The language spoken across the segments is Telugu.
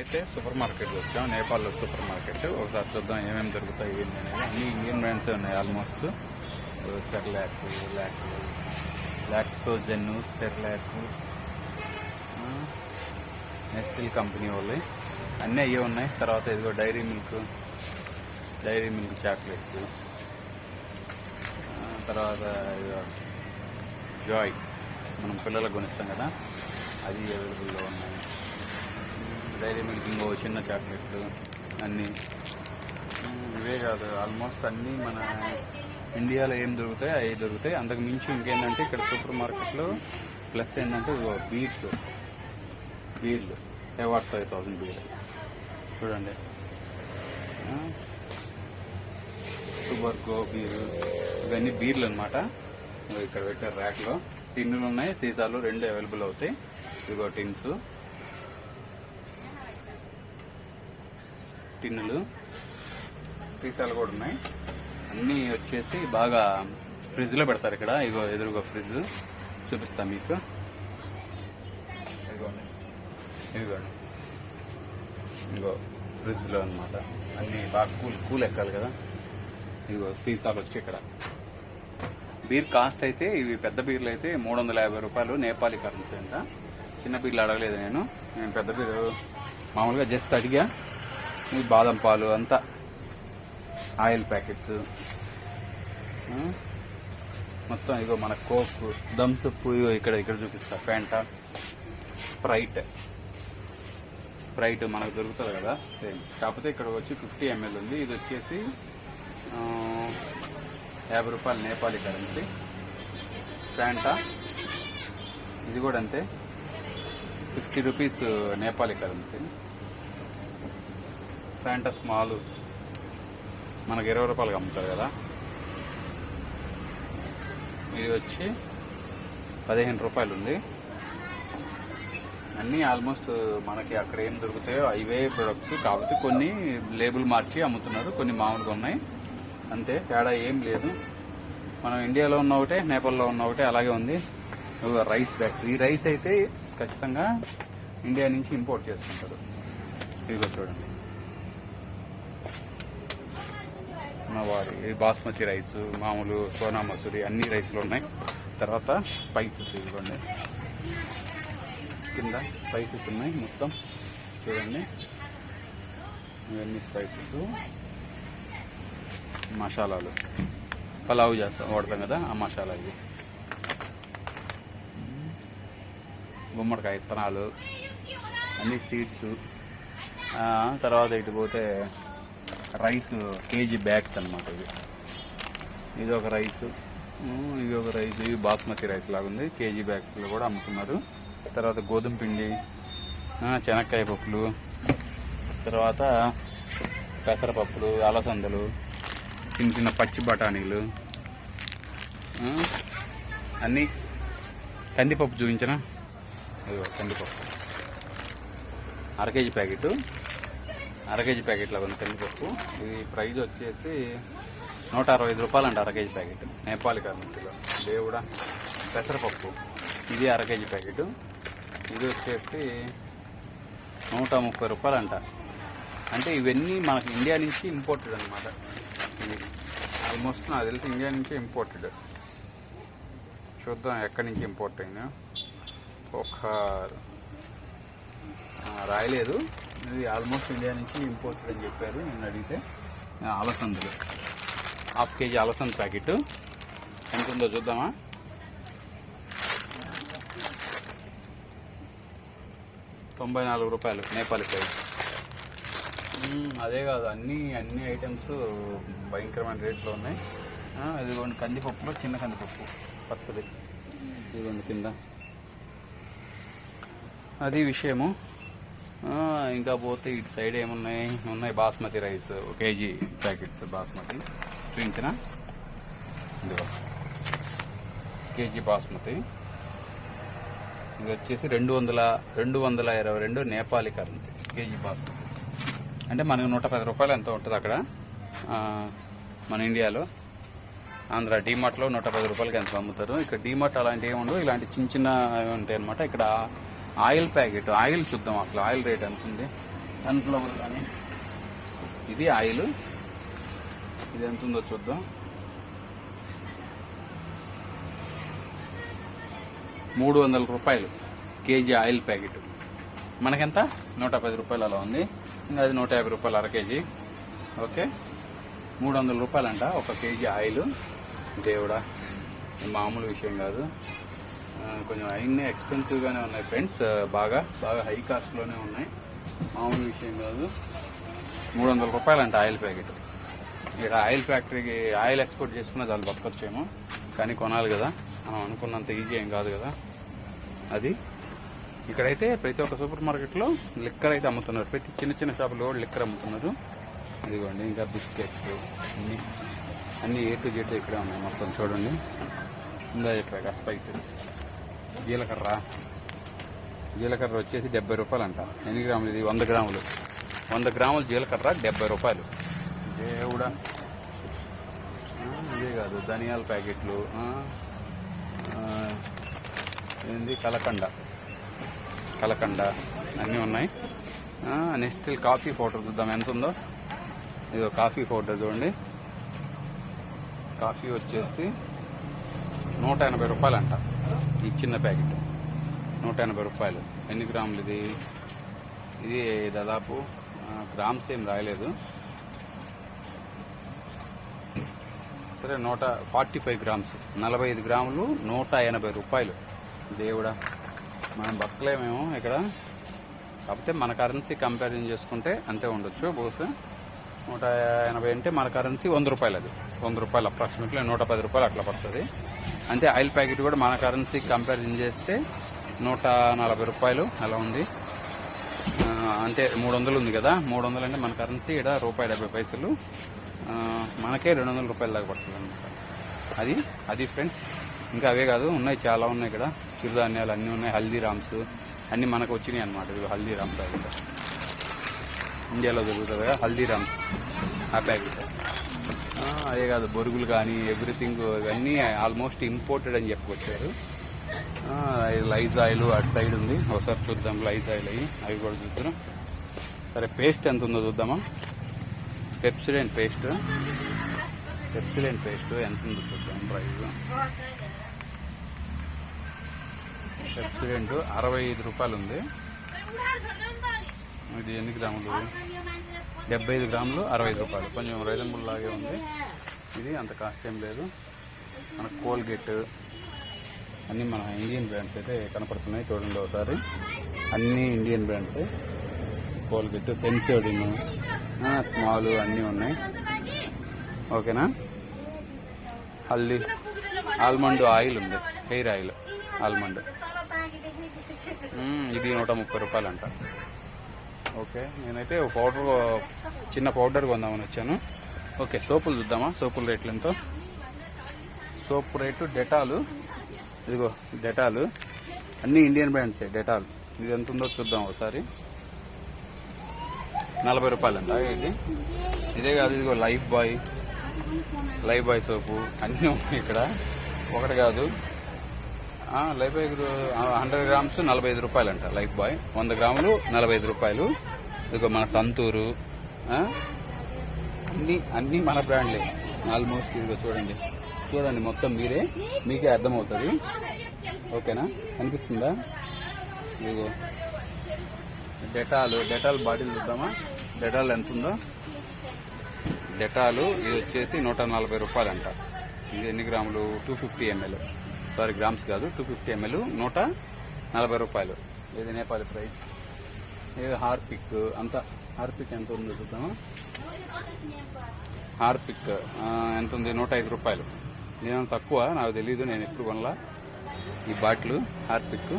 అయితే సూపర్ మార్కెట్ వచ్చాం నేపాల్లో సూపర్ మార్కెట్ ఒకసారి చూద్దాం ఏమేమి దొరుకుతాయి ఏంటి అనేది అన్ని ఇండియన్ బ్రాండ్స్ ఉన్నాయి almost Cerelac lock Lactogen Cerelac Nestle company వాళ్ళు అన్నీ అయ్యే ఉన్నాయి. తర్వాత ఇదిగో Dairy Milk Dairy Milk chocolates తర్వాత ఇదిగో జాయ్ మనం పిల్లలకు కొనిస్తాం కదా. అది అవైలబుల్లో ఉన్నాయి. డైరీ మిల్క్ ఇంకో చిన్న చాక్లెట్లు అన్నీ. ఇవే కాదు ఆల్మోస్ట్ అన్నీ మన ఇండియాలో ఏం దొరుకుతాయి అవి దొరుకుతాయి. అంతకు మించి ఇంకేంటంటే ఇక్కడ సూపర్ మార్కెట్లో ప్లస్ ఏంటంటే బీర్స్. బీర్లు. ఎవాట్ ఫైవ్ థౌసండ్ బీర్. చూడండి. Super go beer. ఇవన్నీ బీర్లు అనమాట ఇక్కడ పెట్టారు ర్యాక్లో. టిన్నులు ఉన్నాయి సీసాలు రెండు అవైలబుల్ అవుతాయి. ఇదిగో టిన్స్. టిన్నులు సీసాలు కూడా ఉన్నాయి. అన్నీ వచ్చేసి బాగా ఫ్రిడ్జ్లో పెడతారు ఇక్కడ. ఇగో ఎదురుగా ఫ్రిడ్జ్ చూపిస్తా మీకు. ఇదిగోండి. ఇదిగోండి. ఇగో ఫ్రిడ్జ్లో అనమాట అన్ని బాగా కూల్ కూల్ ఎక్కాలి కదా. ఇగో సీసాలు వచ్చి ఇక్కడ. బీర్ కాస్ట్ అయితే ఇవి పెద్ద బీర్లు అయితే మూడు వందల యాభై రూపాయలు నేపాలి కరెన్సీ అంట. చిన్న బీర్లు అడగలేదు నేను. నేను పెద్ద బీరు మామూలుగా జస్ట్ అడిగా. ఈ బాదం పాలు అంతా ఆయిల్ ప్యాకెట్స్. మొత్తం ఇగో మన కోక్ థమ్స్ అప్ ఇగో ఇక్కడ ఇక్కడ చూపిస్తా ఫ్యాంటా. స్ప్రైట్. స్ప్రైట్ మనకు దొరుకుతుంది కదా సేమ్. కాకపోతే ఇక్కడ వచ్చి ఫిఫ్టీ ఎంఎల్ ఉంది. ఇది వచ్చేసి యాభై రూపాయలు నేపాలీ కరెన్సీ. ఫ్యాంటా. ఇది కూడా అంతే. Fifty rupees Nepali currency. Fanta small మనకి ఇరవై రూపాయలకి అమ్ముతారు కదా. ఇది వచ్చి పదిహేను రూపాయలు ఉంది అన్నీ ఆల్మోస్ట్ మనకి అక్కడ ఏం దొరుకుతాయో అవే ప్రొడక్ట్స్ కాబట్టి కొన్ని లేబుల్ మార్చి అమ్ముతున్నారు కొన్ని మామూలుగా ఉన్నాయి. అంతే తేడా ఏం లేదు. మనం ఇండియాలో ఉన్న ఒకటే నేపాల్లో ఉన్న ఒకటే అలాగే ఉంది. Rice bags. ఈ రైస్ అయితే ఖచ్చితంగా ఇండియా నుంచి ఇంపోర్ట్ చేసుకుంటారు ఇదిగో చూడండి. వారి బాస్మతి రైస్ మామూలు సోనా మసూరి అన్ని రైస్లు ఉన్నాయి. తర్వాత స్పైసెస్ ఇవ్వండి. కింద స్పైసెస్ ఉన్నాయి మొత్తం. చూడండి. ఇవన్నీ స్పైసెస్. మసాలాలు. పలావ్ చేస్తాం వాడతాం కదా ఆ మసాలా ఇది. గుమ్మడికాయ విత్తనాలు అన్ని సీడ్స్ తర్వాత ఇటు పోతే రైస్ కేజీ బ్యాగ్స్ అన్నమాట ఇవి. ఇది ఒక రైస్. ఇది ఒక రైస్. ఇవి బాస్మతి రైస్ లాగా ఉంది. కేజీ బ్యాగ్స్లో కూడా అమ్ముతున్నారు. తర్వాత గోధుమ పిండి శనక్కాయ పప్పులు తర్వాత పెసరపప్పులు అలసందలు చిన్న చిన్న పచ్చి బఠానీలు అన్నీ కందిపప్పు చూపించిన? ఇదిగో కందిపప్పు. అర కేజీ ప్యాకెట్. అర కేజీ ప్యాకెట్ కందిపప్పు ఇది ప్రైజ్ వచ్చేసి నూట అరవై ఐదు రూపాయలు అంట అర కేజీ ప్యాకెట్. నేపాలి కరెన్సీలో. దేవుడా. పెసరపప్పు. ఇది అర కేజీ ప్యాకెట్. ఇది వచ్చేసి నూట ముప్పై రూపాయలు అంట. అంటే ఇవన్నీ మనకి ఇండియా నుంచి ఇంపోర్టెడ్ అనమాట ఇవి. ఆల్మోస్ట్ నాకు తెలిసి ఇండియా నుంచి ఇంపోర్టెడ్ చూద్దాం ఎక్కడి నుంచి ఇంపోర్ట్ అయినా. ఒక రాయలేదు. ఇది ఆల్మోస్ట్ ఇండియా నుంచి ఇంపోర్టెడ్ అని చెప్పారు నేను అడిగితే అలసందులు. హాఫ్ కేజీ అలసంద ప్యాకెట్. ఎంత ఉందో చూద్దామా? తొంభై నాలుగు రూపాయలు నేపాలి ప్రైస్ అదే కాదు అన్ని అన్ని ఐటమ్స్ భయంకరమైన రేట్లో ఉన్నాయి. ఇదిగోండి కందిపప్పులో చిన్న కందిపప్పు పచ్చది ఇదిగోండి కింద. అది విషయము. ఇంకా పోతే ఇటు సైడ్ ఏమున్నాయి? ఉన్నాయి basmati rice KG packets basmati. చూపించిన? ఇదిగో. కేజీ బాస్మతి. ఇది వచ్చేసి రెండు వందల రెండు వందల ఇరవై రెండు నేపాలి కరెన్సీ కేజీ బాస్మతి. అంటే మనకు నూట పది రూపాయలు ఎంత ఉంటుంది అక్కడ? మన ఇండియాలో. ఆంధ్ర డీమార్ట్లో నూట పది రూపాయలకి ఎంత అమ్ముతారు? ఇక్కడ డీమార్ట్ అలాంటివి ఏమి ఉండవు ఇలాంటి చిన్న చిన్న ఉంటాయి అనమాట ఇక్కడ ఆయిల్ ప్యాకెట్ ఆయిల్ చూద్దాం అసలు ఆయిల్ రేట్ ఎంత ఉంది సన్ఫ్లవర్ కానీ. ఇది ఆయిల్. ఇది ఎంత ఉందో చూద్దాం. మూడు వందల రూపాయలు కేజీ ఆయిల్ ప్యాకెట్. మనకెంత? నూట పది రూపాయలు అలా ఉంది. ఇంకా అది నూట యాభై రూపాయలు అర కేజీ. ఓకే. మూడు వందల రూపాయలంట ఒక కేజీ ఆయిల్. దేవుడా మామూలు విషయం కాదు. కొంచెం అన్నీ ఎక్స్పెన్సివ్గానే ఉన్నాయి ఫ్రెండ్స్ బాగా బాగా హై కాస్ట్లోనే ఉన్నాయి. మామూలు విషయం కాదు. మూడు వందల రూపాయలంట ఆయిల్ ప్యాకెట్. ఇక్కడ ఆయిల్ ఫ్యాక్టరీకి ఆయిల్ ఎక్స్పోర్ట్ చేసుకున్న చాలా బతకొచ్చేమో కానీ కొనాలి కదా. మనం అనుకున్నంత ఈజీ ఏం కాదు కదా. అది. ఇక్కడైతే ప్రతి ఒక్క సూపర్ మార్కెట్లో లిక్కర్ అయితే అమ్ముతున్నారు. ప్రతి చిన్న చిన్న షాపులో కూడా లిక్కర్ అమ్ముతున్నారు. ఇదిగోండి ఇంకా బిస్కెట్స్ అన్ని. అన్ని ఏ టు జెడ్ ఇక్కడే ఉన్నాయి మొత్తం చూడండి. ఇందా చెప్పాక స్పైసెస్ జీలకర్ర. జీలకర్ర వచ్చేసి డెబ్బై రూపాయలు అంట ఎన్ని గ్రాములు ఇది? వంద గ్రాములు. వంద గ్రాములు జీలకర్ర డెబ్బై రూపాయలు. దేవుడా. ఇదే కాదు ధనియాల ప్యాకెట్లు. ఏంది? కలకండ. కలకండ. అన్నీ ఉన్నాయి. నెక్స్ట్ కాఫీ పౌడర్ చూద్దాం. ఎంత ఉందో? ఇదో కాఫీ పౌడర్ చూడండి. కాఫీ వచ్చేసి నూట ఎనభై రూపాయలు అంట ఈ చిన్న ప్యాకెట్. నూట ఎనభై రూపాయలు. ఎన్ని గ్రాములు ఇది? ఇది దాదాపు గ్రామ్స్ ఏం రాయలేదు. సరే నూట ఫార్టీ ఫైవ్ గ్రామ్స్. నలభై ఐదు గ్రాములు నూట ఎనభై రూపాయలు. దేవుడా మనం బతకలేమేమో ఇక్కడ. కాకపోతే మన కరెన్సీ కంపారిజన్ చేసుకుంటే అంతే ఉండొచ్చు బహుశా నూట ఎనభై అంటే మన కరెన్సీ వంద రూపాయలు అది వంద రూపాయలు అప్రాక్సిమేట్లీ నూట పది రూపాయలు అట్లా పడుతుంది. అంటే ఆయిల్ ప్యాకెట్ కూడా మన కరెన్సీ కంపారిజన్ చేస్తే నూట నలభై రూపాయలు అలా ఉంది. అంటే మూడు వందలు ఉంది కదా మూడు వందలు అంటే మన కరెన్సీ ఇక్కడ రూపాయి డెబ్బై పైసలు. మనకే రెండు వందల రూపాయల దాకా పడుతుంది అనమాట అది అది ఫ్రెండ్స్ ఇంకా అవే కాదు ఉన్నాయి చాలా ఉన్నాయి ఇక్కడ చిరుధాన్యాలు అన్నీ ఉన్నాయి హల్దీరామ్స్. అన్నీ మనకు వచ్చినాయి అనమాట ఇవి హల్దీరామ్స్ ప్యాకెట్. ఇండియాలో దొరుకుతుంది కదా హల్దీరామ్స్. ఆ ప్యాకెట్. అదే కాదు బొరుగులు కానీ ఎవ్రీథింగ్ ఇవన్నీ ఆల్మోస్ట్ ఇంపోర్టెడ్ అని చెప్పుకొచ్చారు లైజ్ ఆయిల్ అటు సైడ్ ఉంది. ఒకసారి చూద్దాం లైజ్ ఆయిల్ అవి అవి కూడా చూద్దాం. సరే పేస్ట్ ఎంత ఉందో చూద్దామా? పెప్సిడెంట్ పేస్ట్ పెప్సిడెంట్ పేస్ట్ ఎంత ఉందో చూద్దాం ప్రైస్ పెప్సిడెంట్ అరవై ఐదు రూపాయలు ఉంది. ఇది ఎన్ని గ్రాములు డెబ్బై ఐదు గ్రాములు అరవై ఐదు రూపాయలు. కొంచెం రీజనబుల్ లాగే ఉంది. ఇది అంత కాస్ట్ ఏం లేదు. మన కోల్గేట్ అన్నీ మన ఇండియన్ బ్రాండ్స్ అయితే కనపడుతున్నాయి చూడండి ఒకసారి. అన్నీ Indian brands. Colgate Sensodyne small అన్నీ ఉన్నాయి. ఓకేనా? హల్దీ ఆల్మండ్ ఆయిల్ ఉంది. Hair oil almond. ఇది నూట ముప్పై రూపాయలు అంట ఓకే నేనైతే పౌడర్ చిన్న పౌడర్ కొందామని వచ్చాను. ఓకే సోపులు చూద్దామా? సోపుల రేట్లు ఎంతో? Soap rate Dettol. ఇదిగో డెటాలు. అన్ని ఇండియన్ బ్రాండ్సే డెటాల్. ఇది ఎంత ఉందో చూద్దాం ఒకసారి. నలభై రూపాయలంట ఇది. ఇదే కాదు ఇదిగో లైఫ్ బాయ్. Lifebuoy soap. అన్నీ ఉన్నాయి ఇక్కడ. ఒకటి కాదు. లైఫ్ బాయ్ హండ్రెడ్ గ్రామ్స్ నలభై ఐదు రూపాయలు అంట లైఫ్ బాయ్. వంద గ్రాములు నలభై ఐదు రూపాయలు. ఇదిగో మన సంతూరు. అన్ని అన్ని మన బ్రాండ్లే. ఆల్మోస్ట్ ఇదిగో చూడండి. చూడండి మొత్తం మీరే. మీకే అర్థమవుతుంది. ఓకేనా? అనిపిస్తుందా? ఇదిగో. డెటాల్ డెటాల్ బాటిల్ చూద్దామా? డెటాల్ ఎంత ఉందో డెటాలు ఇది వచ్చేసి నూట నలభై రూపాయలు అంట ఇది ఎన్ని గ్రాములు? Two fifty ML. Sorry grams కాదు టూ ఫిఫ్టీ ఎంఎల్ నూట నలభై రూపాయలు. ఇది నేపాలి ప్రైస్ ఇది హార్పిక్? అంత హార్పిక్ ఎంత ఉందో చూద్దాము? హార్పిక్ ఎంత ఉంది? నూట ఐదు రూపాయలు. నేను తక్కువ? నాకు తెలియదు నేను ఎప్పుడు కొనలా. ఈ బాటిల్ హార్పిక్.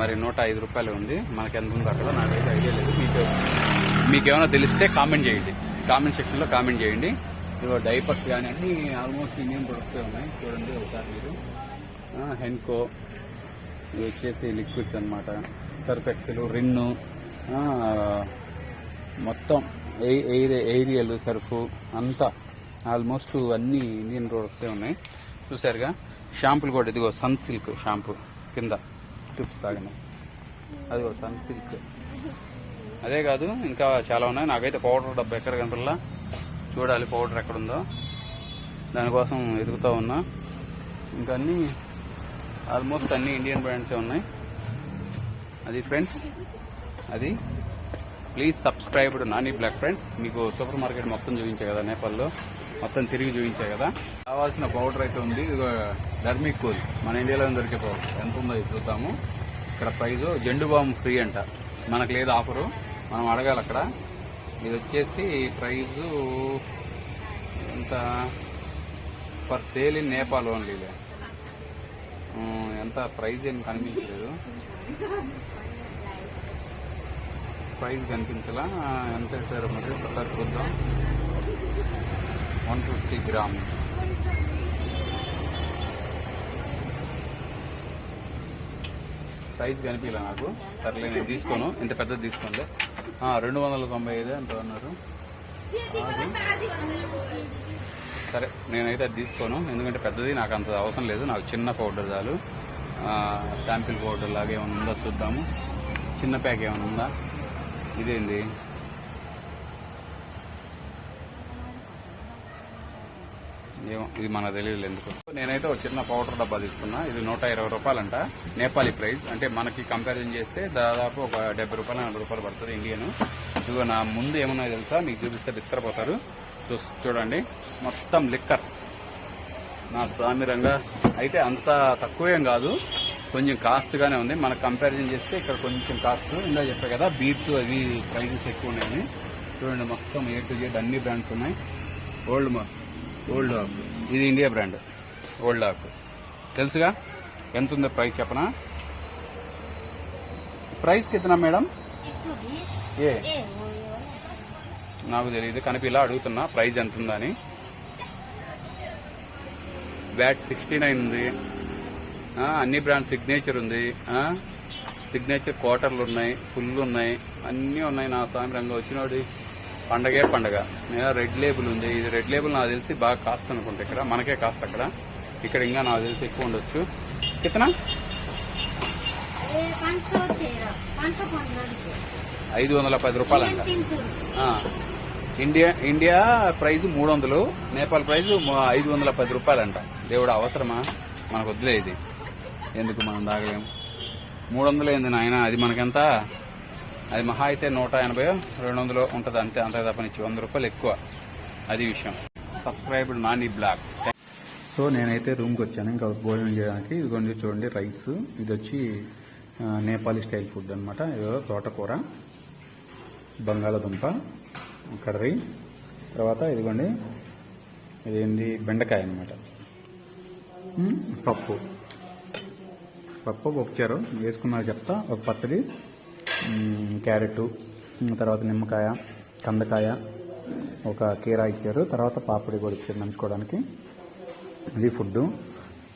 మరి నూట ఐదు రూపాయలు ఉంది. మనకి ఎంత ఉందో అక్కడ నాకైతే ఐడియా లేదు. మీకు మీకేమైనా తెలిస్తే కామెంట్ చేయండి. కామెంట్ సెక్షన్లో కామెంట్ చేయండి. ఇదిగో డైపర్స్ కానీ అన్ని ఆల్మోస్ట్ ఇండియన్ ప్రొడక్ట్స్ ఉన్నాయి. చూడండి ఒకసారి మీరు. హెన్కో ఇవి వచ్చేసి లిక్విడ్స్ అనమాట సర్ఫెక్సలు రిన్ను మొత్తం ఎయి- ఎయిర్ ఏరియల్ సర్ఫ్ అంతా ఆల్మోస్ట్ అన్ని ఇండియన్ ప్రొడక్ట్సే ఉన్నాయి. చూసారుగా? షాంపులు కూడా ఇదిగో సన్ సిల్క్ షాంపూ కింద ట్యూబ్స్ తాగినాయి అదిగో సన్ సిల్క్. అదే కాదు ఇంకా చాలా ఉన్నాయి. నాకైతే పౌడర్ డబ్బా ఎక్కడ కనపడలా? చూడాలి పౌడర్ ఎక్కడ ఉందో దానికోసం ఎదుగుతూ ఉన్నా. ఇంకా అన్నీ ఆల్మోస్ట్ అన్ని ఇండియన్ బ్రాండ్సే ఉన్నాయి. అది ఫ్రెండ్స్ అది. Please subscribed Nani blog friends. మీకు సూపర్ మార్కెట్ మొత్తం చూపించే కదా నేపాల్లో. మొత్తం తిరిగి చూపించే కదా. కావాల్సిన పౌడర్ అయితే ఉంది. ఇదిగో డర్మిక్ కూల్. మన ఇండియాలో దొరికే పౌడర్? ఎంత ఉందో చూద్దాము. ఇక్కడ ప్రైజ్ జెండు బామ్ ఫ్రీ అంట. మనకు లేదు ఆఫరు. మనం అడగాలి అక్కడ. ఇది వచ్చేసి ప్రైజు ఎంత? పర్ సేల్ ఇన్ నేపాల్ ఓన్లీలే ఉమ్, ఎంత? ప్రైజ్ ఏం కనిపించలేదు. ప్రైజ్ కనిపించలా? ఎంత ఇస్తారు మరి ఒకసారి చూద్దాం. One fifty gram. ప్రైస్ కనిపించలే నాకు. సర్లే నేను తీసుకోను. ఇంత పెద్దది తీసుకోండి. రెండు వందల తొంభై ఐదు ఎంత అన్నారు సరే నేనైతే అది తీసుకోను. ఎందుకంటే పెద్దది నాకు అంత అవసరం లేదు. నాకు చిన్న పౌడర్ చాలు. శాంపిల్ పౌడర్ లాగా ఏమైనా ఉందో చూద్దాము. చిన్న ప్యాక్ ఏమైనా ఉందా? ఇదేంది? ఏమో ఇది మనకు తెలియదు ఎందుకు. నేనైతే ఒక చిన్న పౌడర్ డబ్బా తీసుకున్నా ఇది నూట ఇరవై రూపాయలంట నేపాలీ ప్రైస్ అంటే మనకి కంపారిజన్ చేస్తే దాదాపు ఒక డెబ్బై రూపాయలు నలభై రూపాయలు పడుతుంది ఇండియన్. ఇదిగో నా ముందు ఏమన్నా తెలుసా? మీకు చూపిస్తే బిత్తరపోతారు. చూ చూడండి. మొత్తం లిక్కర్. నా సామిరంగా. అయితే అంత తక్కువేం కాదు. కొంచెం కాస్ట్ గానే ఉంది. మనకు కంపారిజన్ చేస్తే ఇక్కడ కొంచెం కాస్ట్ ఇందా చెప్పా కదా బీర్స్ అవి ప్రైజెస్ ఎక్కువ ఉన్నాయని. చూడండి మొత్తం ఏ టు జెడ్ అన్ని బ్రాండ్స్ ఉన్నాయి. ఓల్డ్ మా. ఓల్డ్ ఆక్ ఇది ఇండియా బ్రాండ్ ఓల్డ్ ఆక్ తెలుసుగా? ఎంత ఉందో ప్రైస్ చెప్పనా ప్రైస్ కితనా మేడం ఏ? నాకు తెలియదు కనుక ఇలా అడుగుతున్నా ప్రైస్ ఎంత ఉందని బ్యాట్ సిక్స్టీ నైన్ ఉంది అన్ని బ్రాండ్ సిగ్నేచర్ ఉంది. సిగ్నేచర్ క్వార్టర్లు ఉన్నాయి ఫుల్ ఉన్నాయి. అన్నీ ఉన్నాయి నా స్వామి రంగం వచ్చినోడి పండగే పండగ. నేను రెడ్ లేబుల్ ఉంది. ఇది రెడ్ లేబుల్ నాకు తెలిసి బాగా కాస్త అనుకుంటా ఇక్కడ. మనకే కాస్త అక్కడ. ఇక్కడ ఇంకా నాకు తెలిసి ఎక్కువ ఉండొచ్చు. కితనా? ఐదు వందల పది రూపాయలు అంట. ఇండియా ఇండియా ప్రైజ్ మూడు వందలు. నేపాల్ ప్రైజ్ ఐదు వందల పది రూపాయలంట దేవుడు అవసరమా? మనకు వద్దులే ఇది. ఎందుకు మనం తాగలేము మూడు వందలు ఏంది నాయన? అది మనకెంత? అది మహా అయితే నూట ఎనభై రెండు వందలు ఉంటుంది అంతే. అంతే తప్పనిచ్చి వంద రూపాయలు ఎక్కువ. అది విషయం. సబ్స్క్రైబ్డ్ నాని బ్లాక్ సో నేనైతే రూమ్కి వచ్చాను. ఇంకా భోజనం చేయడానికి. ఇదిగోండి చూడండి రైస్. ఇది వచ్చి నేపాలీ స్టైల్ ఫుడ్ అనమాట ఏదో తోటకూర బంగాళదుంప కర్రీ. తర్వాత ఇదిగోండి ఇదేంది? బెండకాయ అనమాట పప్పు. పప్పు పప్పుచారు వేసుకున్నారు చెప్తా. ఒక పచ్చడి. క్యారెట్ తర్వాత నిమ్మకాయ కందకాయ ఒక కీరా ఇచ్చారు. తర్వాత పాపడి కూడా ఇచ్చారు నంచుకోవడానికి. ఇది ఫుడ్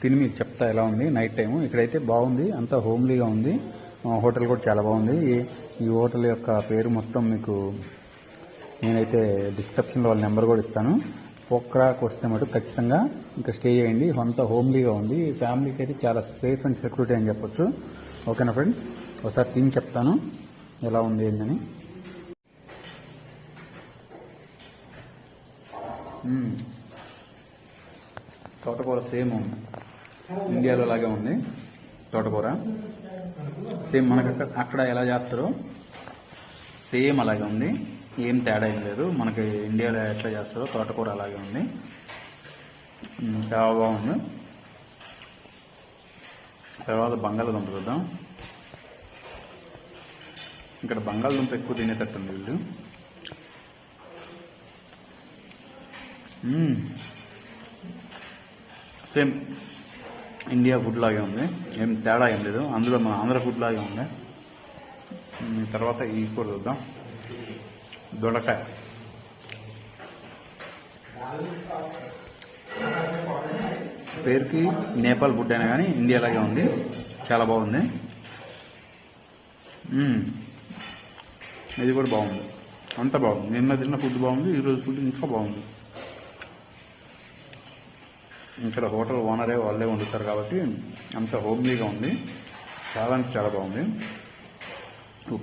తిని మీకు చెప్తా ఎలా ఉంది. Night time. ఇక్కడైతే బాగుంది. అంతా హోమ్లీగా ఉంది. హోటల్ కూడా చాలా బాగుంది. ఈ- ఈ హోటల్ యొక్క పేరు మొత్తం మీకు నేనైతే డిస్క్రిప్షన్లో వాళ్ళ నెంబర్ కూడా ఇస్తాను. పోక్రాకు వస్తే మటు ఖచ్చితంగా ఇంకా స్టే చేయండి. అంతా హోమ్లీగా ఉంది. ఫ్యామిలీకి అయితే చాలా సేఫ్ అండ్ సెక్యూరిటీ అని చెప్పొచ్చు. ఓకేనా ఫ్రెండ్స్? ఒకసారి తిని చెప్తాను. ఎలా ఉంది ఏంటని తోటకూర సేమ్ ఇండియాలో లాగే ఉంది తోటకూర. సేమ్ మనకు అక్కడ- అక్కడ ఎలా చేస్తారో సేమ్ అలాగే ఉంది. ఏం తేడా ఏం లేదు. మనకి ఇండియాలో ఎట్లా చేస్తారో తోటకూర అలాగే ఉంది. చాలా బాగుంది. తర్వాత బంగాళదుంప చూద్దాం. ఇక్కడ బంగాళదుంప ఎక్కువ తినేటట్టుంది వీళ్ళు. సేమ్ ఇండియా ఫుడ్ లాగే ఉంది. ఏం తేడా ఏం లేదు. అందులో మన ఆంధ్ర ఫుడ్ లాగే ఉంది. తర్వాత ఈ కూర చూద్దాం. దొండకాయ. పేరుకి నేపాల్ ఫుడ్ అయినా కానీ ఇండియా లాగే ఉంది. చాలా బాగుంది. ఇది కూడా బాగుంది. అంత బాగుంది. నిన్న తిన్న ఫుడ్ బాగుంది ఈరోజు ఫుడ్ ఇంకా బాగుంది. ఇక్కడ హోటల్ ఓనరే వాళ్ళే వండుతారు కాబట్టి అంత హోమ్లీగా ఉంది. చాలా అంటే చాలా బాగుంది.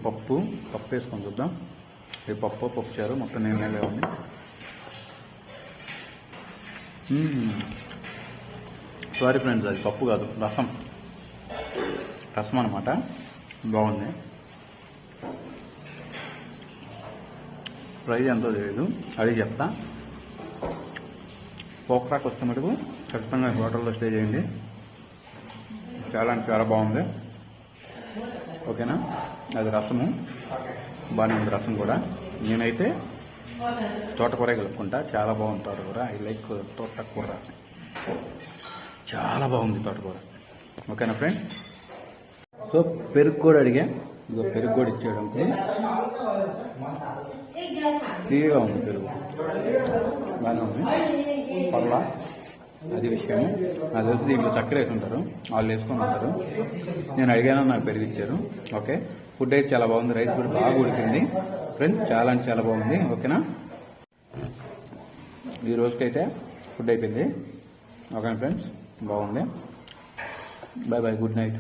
పప్పు పప్పు వేసుకొని చూద్దాం. ఈ పప్పు పప్పు చారు మొత్తం నేను ఉంది. సారీ ఫ్రెండ్స్ అది పప్పు కాదు రసం. రసం అనమాట బాగుంది. ప్రైజ్ ఎంతో తెలియదు. అడిగి చెప్తా. పోక్రాక్ వస్తే మటుకు ఖచ్చితంగా హోటల్లో స్టే చేయండి. చాలా అంటే చాలా బాగుంది. ఓకేనా? అది రసము. బాగానే ఉంది రసం కూడా. నేనైతే తోటకూర కలుపుకుంటా. చాలా బాగుంది తోటకూర. ఐ లైక్ తోటకూర. చాలా బాగుంది తోటకూర. ఓకేనా ఫ్రెండ్ సో పెరుగు కూడా అడిగా. ఇదో పెరుగు కూడా ఇచ్చాడు అంతే తీయగా ఉంది పెరుగు. బాగానే ఉంది. పర్లా అది విషయం నాకు తెలిసి దీంట్లో చక్కెర వేసి ఉంటారు వాళ్ళు వేసుకొని ఉంటారు. నేను అడిగాను నాకు పెరుగు ఇచ్చారు. ఓకే. ఫుడ్ అయితే చాలా బాగుంది. రైస్ కూడా బాగా ఉడికింది. ఫ్రెండ్స్ చాలా అంటే చాలా బాగుంది. ఓకేనా? ఈ రోజుకైతే ఫుడ్ అయిపోయింది. ఓకేనా ఫ్రెండ్స్? బాగుంది. Bye bye. Good night.